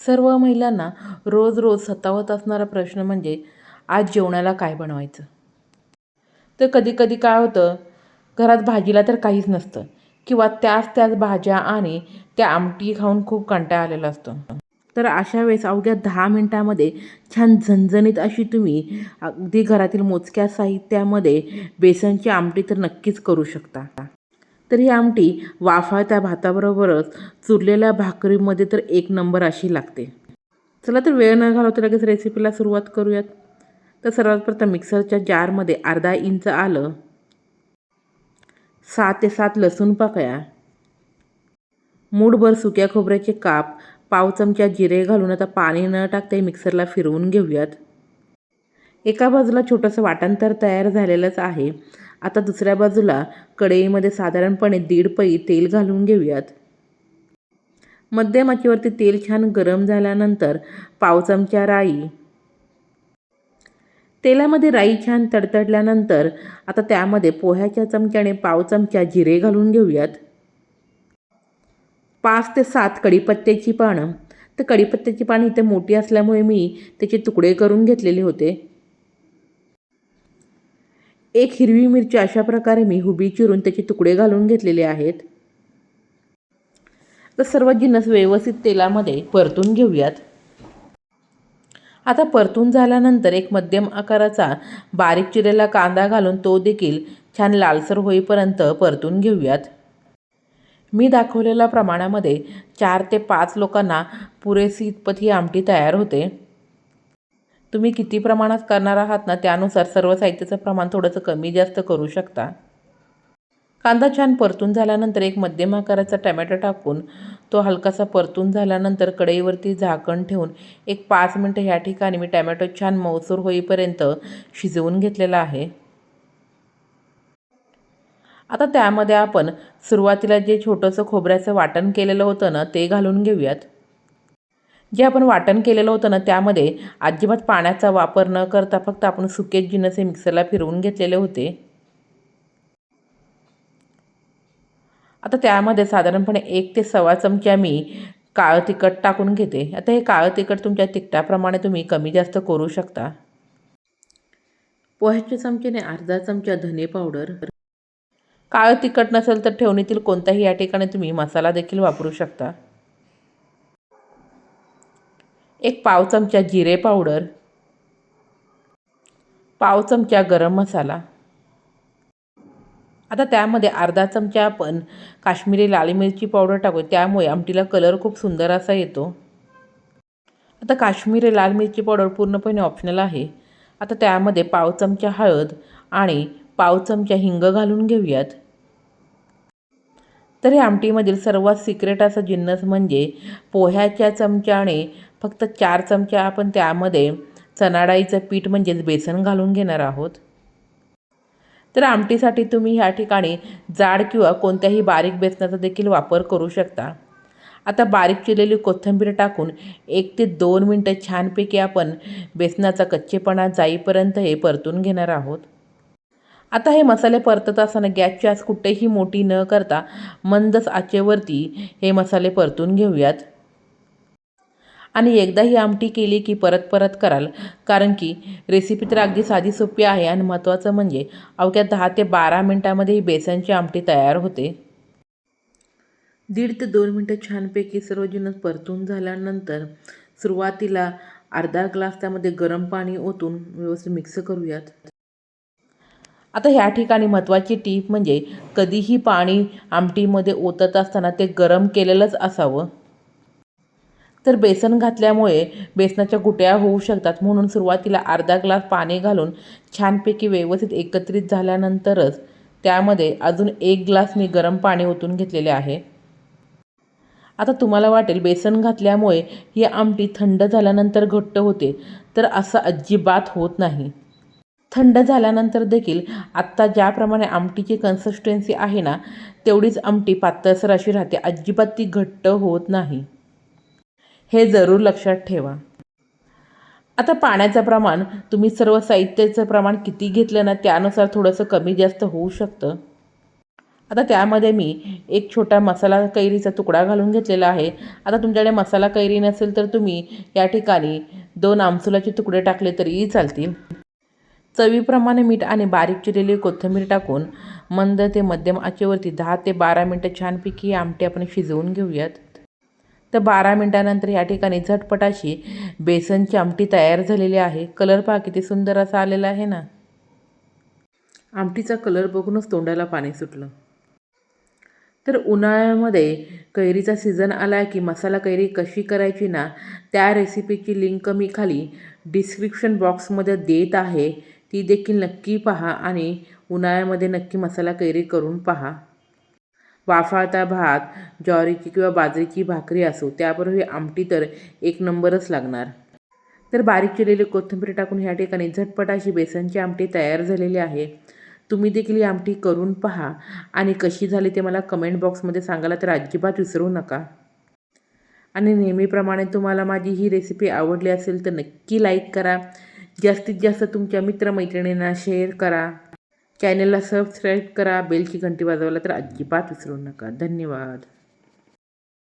सर्व महिलांना रोज रोज सतावत असणारा प्रश्न म्हणजे आज जेवणाला काय बनवायचं? तर कधी कधी काय होतं घरात भाजीला तर काहीच नसतं किंवा त्याच त्याच भाज्या आणि त्या आमटी खाऊन खूप कंटाळा आलेला असतो. तर अशा वेळेस अवघ्या दहा मिनटामध्ये छान झणझणीत अशी तुम्ही अगदी घरातील मोजक्या साहित्यामध्ये बेसनची आमटी तर नक्कीच करू शकता. तर ही आमटी वाफाळत्या भाताबरोबरच चुरलेल्या भाकरीमध्ये तर एक नंबर अशी लागते. चला तर वेळ न घालवता लगेच रेसिपीला सुरुवात करूयात. तर सर्वात प्रथम मिक्सरच्या जारमध्ये अर्धा इंच आलं. सात ते सात लसूण पाकळ्या. मूठभर सुक्या खोबऱ्याचे काप. पाव चमचा जिरे घालून आता पाणी न टाकता मिक्सरला फिरवून घेऊयात. एका बाजूला छोटंसं वाटण तर तयार झालेलंच आहे. आता दुसऱ्या बाजूला कढईमध्ये साधारणपणे दीड पई तेल घालून घेऊयात. मध्यम आचेवरती तेल छान गरम झाल्यानंतर पाव चमचा राई. तेलामध्ये राई छान तडतडल्यानंतर आता त्यामध्ये पोह्याच्या चमच्याने पाव चमचा जिरे घालून घेऊयात. पाच ते सात कढीपत्त्याची पानं. तर कढीपत्त्याची पानं इथे मोठी असल्यामुळे मी त्याचे तुकडे करून घेतलेले होते. एक हिरवी मिरची अशा प्रकारे मी हुबी चिरून त्याचे तुकडे घालून घेतलेले आहेत. तर सर्व जिन्नस व्यवस्थित तेलामध्ये परतून घेऊयात. आता परतून झाल्यानंतर एक मध्यम आकाराचा बारीक चिरेला कांदा घालून तो देखील छान लालसर होईपर्यंत परतून घेऊयात. मी दाखवलेल्या प्रमाणामध्ये चार ते पाच लोकांना पुरेशी इतपत ही आमटी तयार होते. तुम्ही किती प्रमाणात करणार आहात ना त्यानुसार सर्व साहित्याचं प्रमाण थोडंसं कमी जास्त करू शकता. कांदा छान परतून झाल्यानंतर एक मध्यम आकाराचा टमॅटो टाकून तो हलकासा परतून झाल्यानंतर कढईवरती झाकण ठेवून एक पाच मिनटं ह्या ठिकाणी मी टमॅटो छान मौसूर होईपर्यंत शिजवून घेतलेला आहे. आता त्यामध्ये आपण सुरुवातीला जे छोटंसं खोबऱ्याचं वाटण केलेलं होतं ना ते घालून घेऊयात. जे आपण वाटण केलेलं होतं ना त्यामध्ये अजिबात पाण्याचा वापर न करता फक्त आपण सुके जिनस हे मिक्सरला फिरवून घेतलेले होते. आता त्यामध्ये साधारणपणे एक ते सव्वा चमचा मी काळं तिखट टाकून घेते. आता हे काळं तिखट तुमच्या तिखटाप्रमाणे तुम्ही कमी जास्त करू शकता. पोह्याच्या चमच्याने अर्धा चमचा धने पावडर. काळं तिखट नसेल तर ठेवणीतील कोणताही या ठिकाणी तुम्ही मसाला देखील वापरू शकता. एक पाव चमचा जिरे पावडर पाव चमचा गरम मसाला. आता त्यामध्ये अर्धा चमचा आपण काश्मीरी लाल मिरची पावडर टाकू त्यामुळे आमटीला कलर खूप सुंदर असा येतो. आता काश्मीरी लाल मिरची पावडर पूर्णपणे ऑप्शनल आहे. आता त्यामध्ये पाव चमचा हळद आणि पाव चमचा हिंग घालून घेऊयात. तर हे आमटीमधील सर्वात सिक्रेट असा जिन्नस म्हणजे पोह्याच्या चमच्याने फक्त चार चमचा आपण त्यामध्ये चणाडाईचं पीठ म्हणजेच बेसन घालून घेणार आहोत. तर आमटीसाठी तुम्ही ह्या ठिकाणी जाड किंवा कोणत्याही बारीक बेसनाचा देखील वापर करू शकता. आता बारीक चिरलेली कोथिंबीर टाकून एक ते दोन मिनटं छानपैकी आपण बेसनाचा कच्चेपणा जाईपर्यंत हे परतून घेणार आहोत. आता हे मसाले परतत असताना गॅसची आस कुठेही मोठी न करता मंदच आचेवरती हे मसाले परतून घेऊयात. आणि एकदा ही आमटी केली की परत परत कराल कारण की रेसिपी तर अगदी साधी सोपी आहे आणि महत्त्वाचं म्हणजे अवघ्या दहा ते बारा मिनटामध्ये ही बेसनची आमटी तयार होते. दीड ते दोन मिनटं छानपैकी सर्व परतून झाल्यानंतर सुरुवातीला अर्धा ग्लास त्यामध्ये गरम पाणी ओतून व्यवस्थित मिक्स करूयात. आता ह्या ठिकाणी महत्त्वाची टीप म्हणजे कधीही पाणी आमटीमध्ये ओतत असताना ते गरम केलेलंच असावं. तर बेसन घातल्यामुळे बेसनाच्या गुट्या होऊ शकतात. म्हणून सुरुवातीला अर्धा ग्लास पाणी घालून छानपैकी व्यवस्थित एकत्रित झाल्यानंतरच त्यामध्ये अजून एक ग्लास मी गरम पाणी ओतून घेतलेले आहे. आता तुम्हाला वाटेल बेसन घातल्यामुळे ही आमटी थंड झाल्यानंतर घट्ट होते तर असं अजिबात होत नाही. थंड झाल्यानंतर देखील आत्ता ज्याप्रमाणे आमटीची कन्सिस्टन्सी आहे ना तेवढीच आमटी पातळसर अशी राहते. अजिबात ती घट्ट होत नाही. हे जरूर लक्षात ठेवा. आता पाण्याचं प्रमाण तुम्ही सर्व साहित्याचं प्रमाण किती घेतलं ना त्यानुसार थोडंसं कमी जास्त होऊ शकतं. आता त्यामध्ये मी एक छोटा मसाला कैरीचा तुकडा घालून घेतलेला आहे. आता तुमच्याकडे मसाला कैरी नसेल तर तुम्ही या ठिकाणी दोन आमसुलाचे तुकडे टाकले तरीही चालतील. चवीप्रमाणे मीठ आणि बारीक चिरलेली कोथिंबीर टाकून मंद ते मध्यम आचेवरती दहा ते बारा मिनटं छानपैकी आमटी आपण शिजवून घेऊयात. तर बारा मिनटानंतर या ठिकाणी झटपटाशी बेसनची आमटी तयार झालेली आहे. कलर पहा किती सुंदर असा आलेला आहे ना. आमटीचा कलर बघूनच तोंडाला पाणी सुटलं. तर उन्हाळ्यामध्ये कैरीचा सीझन आला की मसाला कैरी कशी करायची ना त्या रेसिपीची लिंक मी खाली डिस्क्रिप्शन बॉक्समध्ये देत आहे. ती देखील नक्की पहा आणि उन्हाळ्यामध्ये नक्की मसाला कैरी करून पहा. वाफाळता भात ज्वारीची किंवा बाजरीची भाकरी असो त्याबरोबर ही आमटी तर एक नंबरच लागणार. तर बारीक केलेली कोथिंबीर टाकून ह्या ठिकाणी झटपट अशी बेसनची आमटी तयार झालेली आहे. तुम्ही देखील ही आमटी करून पहा आणि कशी झाली ते मला कमेंट बॉक्समध्ये सांगायला तर अजिबात विसरू नका. आणि नेहमीप्रमाणे तुम्हाला माझी ही रेसिपी आवडली असेल तर नक्की लाईक करा. जास्तीत जास्त तुमच्या मित्रमैत्रिणींना शेअर करा. चॅनलला सबस्क्राईब करा. बेलची घंटी वाजवायला तर अजिबात विसरू नका. धन्यवाद.